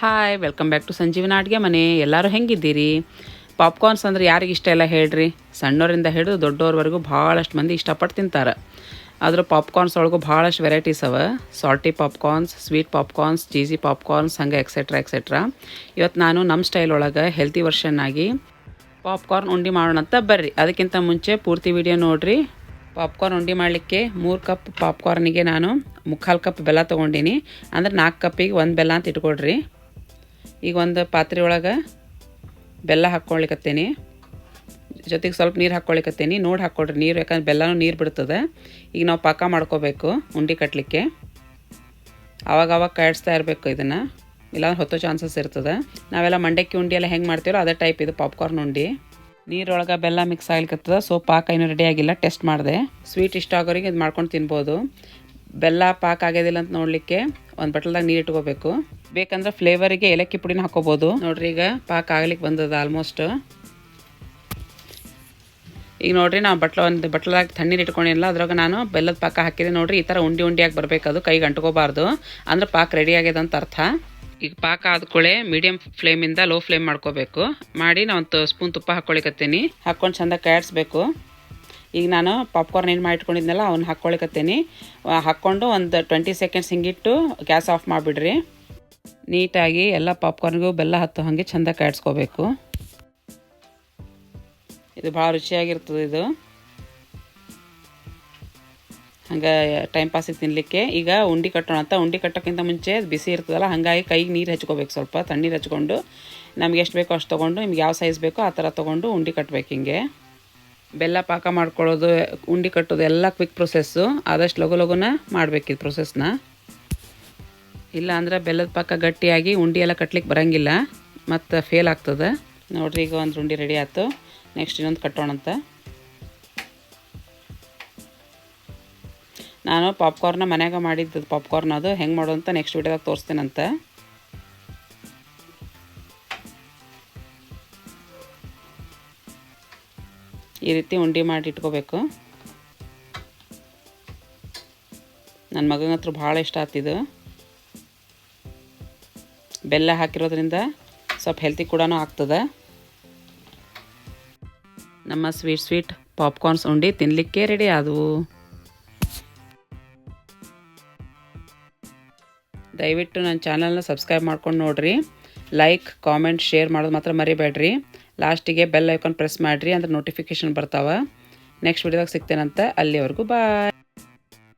Hi welcome back to Sanjeevana Adige Mane. ಎಲ್ಲರೂ ಹೆಂಗಿದ್ದೀರಿ? Popcorns ಅಂದ್ರೆ ಯಾರಿಗೆ ಇಷ್ಟ ಇಲ್ಲ ಹೇಳ್ರಿ. ಸಣ್ಣವರಿಂದ ಹಿಡಿದು ದೊಡ್ಡವ್ರವರೆಗೂ ಭಾಳಷ್ಟು ಮಂದಿ ಇಷ್ಟಪಟ್ಟು ತಿಂತಾರೆ. ಆದರೂ ಪಾಪ್ಕಾರ್ನ್ಸ್ ಒಳಗೂ ಭಾಳಷ್ಟು ವೆರೈಟೀಸ್ ಅವ. Salty popcorns sweet popcorns cheesy popcorns ಹಂಗೆ ಎಕ್ಸೆಟ್ರಾ ಎಕ್ಸೆಟ್ರಾ ಇವತ್ತು ನಾನು ನಮ್ಮ ಸ್ಟೈಲ್ ಒಳಗೆ ಹೆಲ್ತಿ ವರ್ಷನ್ ಆಗಿ ಪಾಪ್ಕಾರ್ನ್ ಉಂಡಿ ಮಾಡೋಣ ಅಂತ ಬರ್ರಿ. ಅದಕ್ಕಿಂತ ಮುಂಚೆ ಪೂರ್ತಿ ವಿಡಿಯೋ ನೋಡಿರಿ. ಪಾಪ್ಕಾರ್ನ್ ಉಂಡಿ ಮಾಡಲಿಕ್ಕೆ ಮೂರು ಕಪ್ ಪಾಪ್ಕಾರ್ನಿಗೆ ನಾನು ಮುಕ್ಕಾಲು ಕಪ್ ಬೆಲ್ಲ ತೊಗೊಂಡಿನಿ. ಅಂದ್ರೆ ನಾಲ್ಕು ಕಪ್ಪಿಗೆ ಒಂದು ಬೆಲ್ಲ ಅಂತ ಇಟ್ಕೊಳ್ರಿ ಈಗ ಒಂದು ಪಾತ್ರೆ ಒಳಗೆ ಬೆಲ್ಲ ಹಾಕ್ಕೊಳಿಕತ್ತೇನಿ ಜೊತೆಗೆ ಸ್ವಲ್ಪ ನೀರು ಹಾಕ್ಕೊಳಿಕತ್ತೇನಿ ನೋಡಿ ಹಾಕ್ಕೊಳ್ರಿ ನೀರು, ಯಾಕಂದ್ರೆ ಬೆಲ್ಲನೂ ನೀರು ಬಿಡ್ತದೆ. ಈಗ ನಾವು ಪಾಕ ಮಾಡ್ಕೋಬೇಕು ಉಂಡಿ ಕಟ್ಟಲಿಕ್ಕೆ ಅವಾಗ ಅವಾಗ ಕಾಯಿಸ್ತಾ ಇರಬೇಕು ಇದನ್ನು. ಇಲ್ಲಾಂದ್ರೆ ಹೊತ್ತೋ ಚಾನ್ಸಸ್ ಇರ್ತದೆ. ನಾವೆಲ್ಲ ಮಂಡಕ್ಕಿ ಉಂಡಿ ಎಲ್ಲ ಹೆಂಗೆ ಮಾಡ್ತೀವೋ ಅದೇ ಟೈಪ್ ಇದು ಪಾಪ್ಕಾರ್ನ್ ಉಂಡಿ. ನೀರೊಳಗೆ ಬೆಲ್ಲ ಮಿಕ್ಸ್ ಆಗ್ಲಿಕ್ಕತ್ತದ ಸೊ ಪಾಕ ಇನ್ನೂ ರೆಡಿ ಆಗಿಲ್ಲ ಟೆಸ್ಟ್ ಮಾಡಿದೆ. ಸ್ವೀಟ್ ಇಷ್ಟ ಆಗೋರಿಗೆ ಇದು ಮಾಡ್ಕೊಂಡು ತಿನ್ಬೋದು. ಬೆಲ್ಲ ಪಾಕ ಆಗೋದಿಲ್ಲ ಅಂತ ನೋಡಲಿಕ್ಕೆ ಒಂದು ಬಟ್ಲದಾಗ ನೀರು ಇಟ್ಕೋಬೇಕು. ಬೇಕಂದ್ರೆ ಫ್ಲೇವರಿಗೆ ಏಲಕ್ಕಿ ಪುಡಿನ ಹಾಕೋಬೋದು. ನೋಡ್ರಿ ಈಗ ಪಾಕ ಆಗ್ಲಿಕ್ಕೆ ಬಂದದ ಆಲ್ಮೋಸ್ಟ್ ಈಗ ನೋಡ್ರಿ ನಾವು ಬಟ್ಲ ಒಂದು ಬಟ್ಲದಾಗ ತಣ್ಣೀರು ಇಟ್ಕೊಂಡಿಲ್ಲ, ಅದ್ರಾಗ ನಾನು ಬೆಲ್ಲದ ಪಾಕ ಹಾಕಿದೆ. ನೋಡ್ರಿ ಈ ಥರ ಉಂಡಿ ಉಂಡಿಯಾಗಿ ಬರಬೇಕು ಅದು ಕೈಗೆ ಅಂಟ್ಕೋಬಾರ್ದು ಅಂದ್ರೆ ಪಾಕ ರೆಡಿ ಆಗ್ಯದ ಅಂತ ಅರ್ಥ. ಈಗ ಪಾಕ ಆದ್ಕೊಳ್ಳೆ ಮೀಡಿಯಂ ಫ್ಲೇಮಿಂದ ಲೋ ಫ್ಲೇಮ್ ಮಾಡ್ಕೋಬೇಕು. ಮಾಡಿ ನಾನು ಒಂದು ಸ್ಪೂನ್ ತುಪ್ಪ ಹಾಕ್ಕೊಳಿಕತ್ತೀನಿ ಹಾಕ್ಕೊಂಡು ಚಂದ ಕಾಯಿಸ್ಬೇಕು. ಈಗ ನಾನು ಪಾಪ್ಕಾರ್ನ್ ಏನು ಮಾಡಿಟ್ಕೊಂಡಿದ್ನಲ್ಲ, ಅವ್ನ ಹಾಕ್ಕೊಳಿಕತ್ತೀನಿ. ಹಾಕ್ಕೊಂಡು ಒಂದು ಟ್ವೆಂಟಿ ಸೆಕೆಂಡ್ಸ್ ಹಿಂಗಿಟ್ಟು ಗ್ಯಾಸ್ ಆಫ್ ಮಾಡಿಬಿಡ್ರಿ. ನೀಟಾಗಿ ಎಲ್ಲ ಪಾಪ್ಕಾರ್ನ್ಗೂ ಬೆಲ್ಲ ಹತ್ತು ಹಾಗೆ ಚಂದ ಕಾಯಿಸ್ಕೋಬೇಕು. ಇದು ಭಾಳ ರುಚಿಯಾಗಿರ್ತದೆ ಇದು. ಹಂಗೆ ಟೈಮ್ ಪಾಸಿಗೆ ತಿನ್ನಲಿಕ್ಕೆ ಈಗ ಉಂಡಿ ಕಟ್ಟೋಣ ಅಂತ, ಉಂಡಿ ಕಟ್ಟೋಕ್ಕಿಂತ ಮುಂಚೆ ಬಿಸಿ ಇರ್ತದಲ್ಲ, ಹಾಗಾಗಿ ಕೈಗೆ ನೀರು ಹಚ್ಕೋಬೇಕು ಸ್ವಲ್ಪ, ತಣ್ಣೀರು ಹಚ್ಕೊಂಡು. ನಮ್ಗೆ ಎಷ್ಟು ಬೇಕೋ ಅಷ್ಟು ತೊಗೊಂಡು, ನಿಮ್ಗೆ ಯಾವ ಸೈಜ್ ಬೇಕೋ ಆ ಥರ ತೊಗೊಂಡು ಉಂಡಿ ಕಟ್ಟಬೇಕು ಹಿಂಗೆ. ಬೆಲ್ಲ ಪಾಕ ಮಾಡ್ಕೊಳ್ಳೋದು, ಉಂಡಿ ಕಟ್ಟೋದು ಎಲ್ಲ ಕ್ವಿಕ್ ಪ್ರೊಸೆಸ್ಸು ಆದಷ್ಟು ಲಘು ಲಘುನ ಈ ಪ್ರೊಸೆಸ್ನ ಇಲ್ಲ ಅಂದ್ರೆ ಬೆಲ್ಲದ ಪಾಕ ಗಟ್ಟಿಯಾಗಿ ಉಂಡಿ ಎಲ್ಲ ಕಟ್ಲಿಕ್ಕೆ ಬರಂಗಿಲ್ಲ. ಮತ್ತು ಫೇಲ್ ಆಗ್ತದೆ. ನೋಡ್ರಿ ಈಗ ಒಂದು ಉಂಡಿ ರೆಡಿ ಆಯ್ತು. ನೆಕ್ಸ್ಟ್ ಇನ್ನೊಂದು ಕಟ್ಟೋಣಂತ ನಾನು ಪಾಪ್ಕಾರ್ನ ಮನ್ಯಾಗ ಮಾಡಿದ್ದು ಪಾಪ್ಕಾರ್ನ್ ಅದು. ಹೆಂಗೆ ಮಾಡೋದು ಅಂತ ನೆಕ್ಸ್ಟ್ ವೀಡಿಯೋದಾಗ ತೋರಿಸ್ತೇನಂತ. ಈ ರೀತಿ ಉಂಡೆ ಮಾಡಿ ಇಟ್ಕೋಬೇಕು. ನನ್ನ ಮಗನ ಹತ್ರ ಭಾಳ ಇಷ್ಟ ಆತಿದು ಬೆಲ್ಲ ಹಾಕಿರೋದ್ರಿಂದ ಸ್ವಲ್ಪ ಹೆಲ್ತಿ ಕೂಡ ಆಗ್ತದೆ. ನಮ್ಮ ಸ್ವೀಟ್ ಸ್ವೀಟ್ ಪಾಪ್ಕಾರ್ನ್ಸ್ ಉಂಡಿ ತಿನ್ನಲಿಕ್ಕೆ ರೆಡಿ ಆದವು. ದಯವಿಟ್ಟು ನನ್ನ ಚಾನಲ್ನ ಸಬ್ಸ್ಕ್ರೈಬ್ ಮಾಡ್ಕೊಂಡು ನೋಡಿರಿ. ಲೈಕ್ ಕಾಮೆಂಟ್ ಶೇರ್ ಮಾಡೋದು ಮಾತ್ರ ಮರಿಬೇಡ್ರಿ. ಲಾಸ್ಟಿಗೆ ಬೆಲ್ ಐಕಾನ್ ಪ್ರೆಸ್ ಮಾಡಿರಿ ಅಂದ್ರೆ ನೋಟಿಫಿಕೇಶನ್ ಬರ್ತಾವೆ. ನೆಕ್ಸ್ಟ್ ವಿಡಿಯೋದಾಗ ಸಿಗ್ತೇನಂತ. ಅಲ್ಲಿವರೆಗೂ ಬಾಯ್